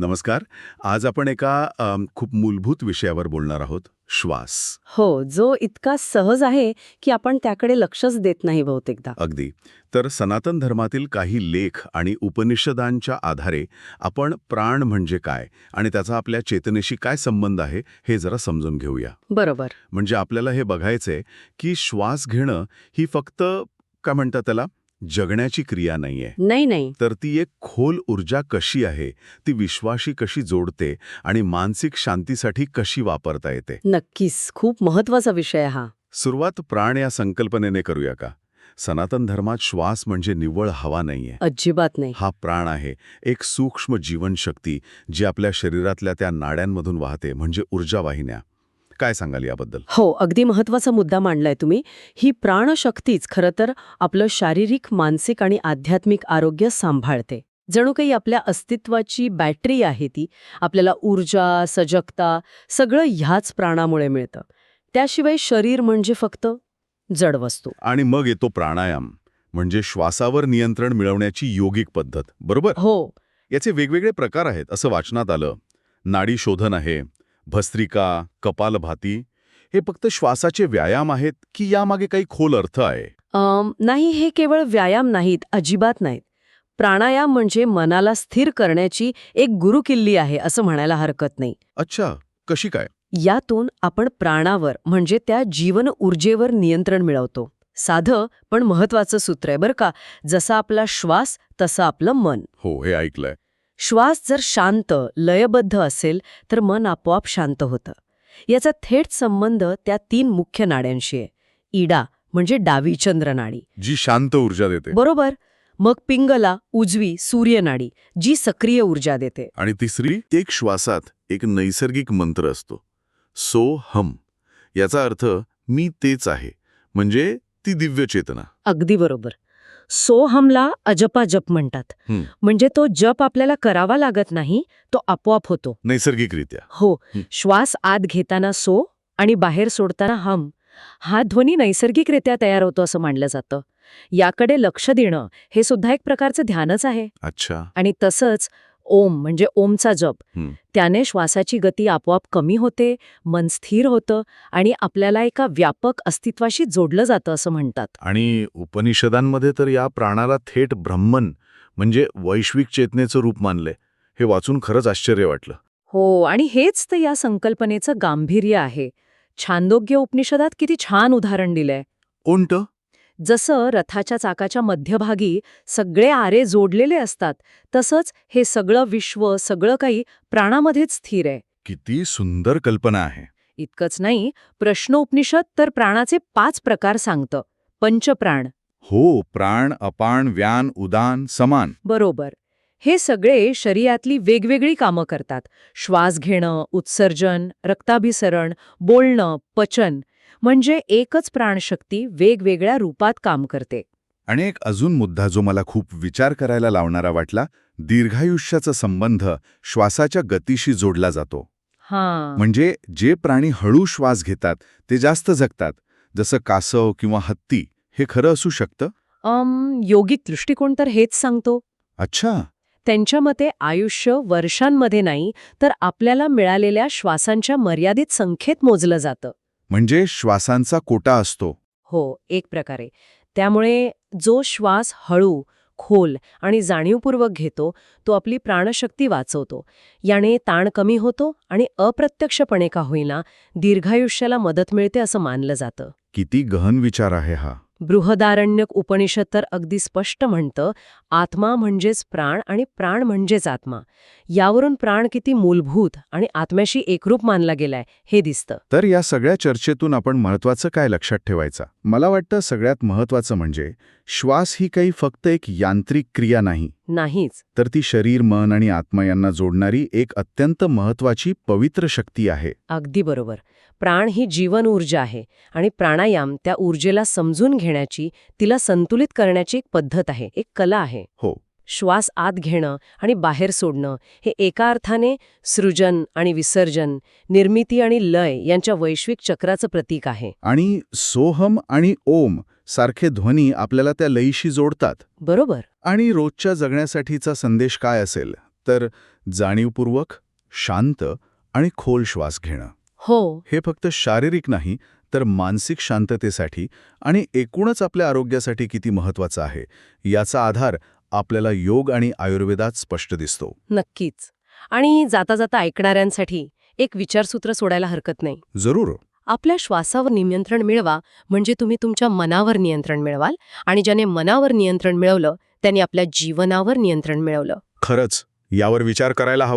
नमस्कार. आज आपण एका खूप मूलभूत विषयावर बोलणार आहोत श्वास. हो जो इतका सहज आहे की आपण त्याकडे लक्षच देत नाही बहुतेकदा. अगदी. तर सनातन धर्मातील काही लेख आणि उपनिषदांच्या आधारे आपण प्राण म्हणजे काय आणि त्याचा आपल्या चेतनेशी काय संबंध आहे हे जरा समजून घेऊया. बरोबर. म्हणजे आपल्याला हे बघायचंय की श्वास घेणं ही फक्त काय म्हणतात त्याला? जगण्याची क्रिया नाहीये. नाही नाही. तर ती एक खोल ऊर्जा कशी आहे ती विश्वाशी कशी जोडते आणि मानसिक शांतीसाठी कशी वापरता येते? नक्कीच. खूप महत्त्वाचा विषय हा. सुरुवात प्राण या संकल्पनेने करूया का? सनातन धर्मात श्वास म्हणजे निव्वळ हवा नाहीये. अजिबात नाही. हा प्राण आहे एक सूक्ष्म जीवनशक्ती जी आपल्या शरीरातल्या त्या नाड्यांमधून वाहते म्हणजे ऊर्जावाहिन्या. काय सांगाल याबद्दल? हो अगदी महत्त्वाचा मुद्दा मांडलाय तुम्ही. ही प्राणशक्तीच खरं तर आपलं शारीरिक मानसिक आणि आध्यात्मिक आरोग्य सांभाळते. जणू काही आपल्या अस्तित्वाची बॅटरी आहे ती आपल्याला ऊर्जा सजगता सगळं ह्याच प्राणामुळे मिळतं. त्याशिवाय शरीर म्हणजे फक्त जड वस्तू. आणि मग येतो प्राणायाम म्हणजे श्वासावर नियंत्रण मिळवण्याची योगिक पद्धत बरोबर? हो. याचे वेगवेगळे प्रकार आहेत असं वाचनात आलं. नाडी शोधन आहे भस्त्रिका कपालभाती हे फक्त श्वासाचे व्यायाम आहेत की यामागे काही खोल अर्थ आहे? नाही हे केवळ व्यायाम नाहीत अजिबात नाहीत. प्राणायाम म्हणजे मनाला स्थिर करण्याची एक गुरुकिल्ली आहे असं म्हणायला हरकत नाही. अच्छा कशी काय? यातून आपण प्राणावर म्हणजे त्या जीवन ऊर्जेवर नियंत्रण मिळवतो. साधं पण महत्वाचं सूत्र आहे बरं का? जसा आपला श्वास तसं आपलं मन. हो हे ऐकलंय. श्वास जर शांत लयबद्ध असेल तर मन आपोआप शांत होतं. याचा थेट संबंध त्या तीन मुख्य नाड्यांशी आहे. इडा म्हणजे डावी चंद्रनाडी जी शांत ऊर्जा देते. बरोबर? मग पिंगला उजवी सूर्यनाडी जी सक्रिय ऊर्जा देते. आणि तिसरी एक श्वासात एक नैसर्गिक मंत्र असतो. सो हम. याचा अर्थ मी तेच आहे. म्हणजे ती दिव्य चेतना. अगदी बरोबर. सोहमला अजपा जप म्हणतात. म्हणजे तो जप आपल्याला करावा लागत नाही तो आपोआप होतो. नैसर्गिकरित्या. हो. हं. श्वास आत घेताना सो आणि बाहेर सोडताना हम हा ध्वनी नैसर्गिकरित्या तयार होतो असं मानलं जातं. याकडे लक्ष देणं हे सुद्धा एक प्रकारचं ध्यानच आहे. अच्छा. आणि तसंच ओम म्हणजे ओमचा जप. त्याने श्वासाची गती आपोआप कमी होते मन स्थिर होतं आणि आपल्याला एका व्यापक अस्तित्वाशी जोडलं जातं असं म्हणतात. आणि उपनिषदांमध्ये तर या प्राणाला थेट ब्रह्मन म्हणजे वैश्विक चेतनेचं रूप मानलंय हे वाचून खरंच आश्चर्य वाटलं. हो आणि हेच तर या संकल्पनेचं गांभीर्य आहे. छांदोग्य उपनिषदात किती छान उदाहरण दिलंय. कोणतं? जसं रथाच्या चाकाच्या मध्यभागी सगळे आरे जोडलेले असतात तसंच हे सगळं विश्व सगळं काही प्राणामध्येच स्थिर आहे. किती सुंदर कल्पना आहे. इतकंच नाही प्रश्नोपनिषद तर प्राणाचे पाच प्रकार सांगतं. पंचप्राण. हो प्राण अपान व्यान उदान समान. बरोबर. हे सगळे शरीरातली वेगवेगळी कामं करतात. श्वास घेणं उत्सर्जन रक्ताभिसरण बोलणं पचन. म्हणजे एकच प्राणशक्ती वेगवेगळ्या रूपात काम करते. आणि एक अजून मुद्दा जो मला खूप विचार करायला लावणारा वाटला दीर्घायुष्याचा संबंध श्वासाच्या गतीशी जोडला जातो. हां. म्हणजे जे प्राणी हळू श्वास घेतात ते जास्त जगतात. जसं कासव किंवा हत्ती हे खरं असू शकतं? योगिक दृष्टिकोन तर हेच सांगतो. अच्छा. त्यांच्या मते आयुष्य वर्षांमध्ये नाही तर आपल्याला मिळालेल्या श्वासांच्या मर्यादित संख्येत मोजलं जातं. म्हणजे श्वासांचा कोटा असतो. हो एक प्रकारे. त्यामुळे जो श्वास हळू खोल आणि जाणीवपूर्वक घेतो तो आपली प्राणशक्ती वाचवतो. याने ताण कमी होतो आणि अप्रत्यक्षपणे का होईना दीर्घायुष्याला मदत मिळते असं मानलं जातं. किती गहन विचार आहे हा. बृहदारण्यक उपनिषद तर अगदी स्पष्ट म्हणतं आत्मा म्हणजेच प्राण आणि प्राण म्हणजेच आत्मा. यावरून प्राण किती मूलभूत आणि आत्म्याशी एकरूप मानला गेलाय हे दिसतं. तर या सगळ्या चर्चेतून आपण महत्वाचं काय लक्षात ठेवायचं? मला वाटतं सगळ्यात महत्वाचं म्हणजे श्वास ही काही फक्त एक यांत्रिक क्रिया नाही. नाहीच. तर ती शरीर मन आणि आत्मा यांना जोडणारी एक अत्यंत महत्वाची पवित्र शक्ती आहे. अगदी बरोबर. प्राण ही जीवन ऊर्जा आहे आणि प्राणायाम त्या ऊर्जेला समजून घेण्याची तिला संतुलित करण्याची एक पद्धत आहे एक कला आहे. हो. श्वास आत घेणं आणि बाहेर सोडणं हे एका अर्थाने सृजन आणि विसर्जन निर्मिती आणि लय यांच्या वैश्विक चक्राचं प्रतीक आहे. आणि सोहम आणि ओम सारखे ध्वनी आपल्याला त्या लयीशी जोडतात. बरोबर. आणि रोजच्या जगण्यासाठीचा संदेश काय असेल? तर जाणीवपूर्वक शांत आणि खोल श्वास घेणं. हो. हे फक्त शारीरिक नाही तर मानसिक शांततेसाठी आणि एकूणच आपल्या आरोग्यासाठी किती महत्वाचं आहे याचा आधार आपल्याला योग आणि आयुर्वेदात स्पष्ट दिसतो. नक्कीच. आणि जाता जाता ऐकणाऱ्यांसाठी एक विचारसूत्र सोडायला हरकत नाही. जरूर. आपल्या श्वासावर नियंत्रण मिळवा म्हणजे तुम्ही तुमच्या मनावर नियंत्रण मिळवाल आणि ज्याने मनावर नियंत्रण मिळवलं त्याने आपल्या जीवनावर नियंत्रण मिळवलं. खरंच यावर विचार करायला हवा.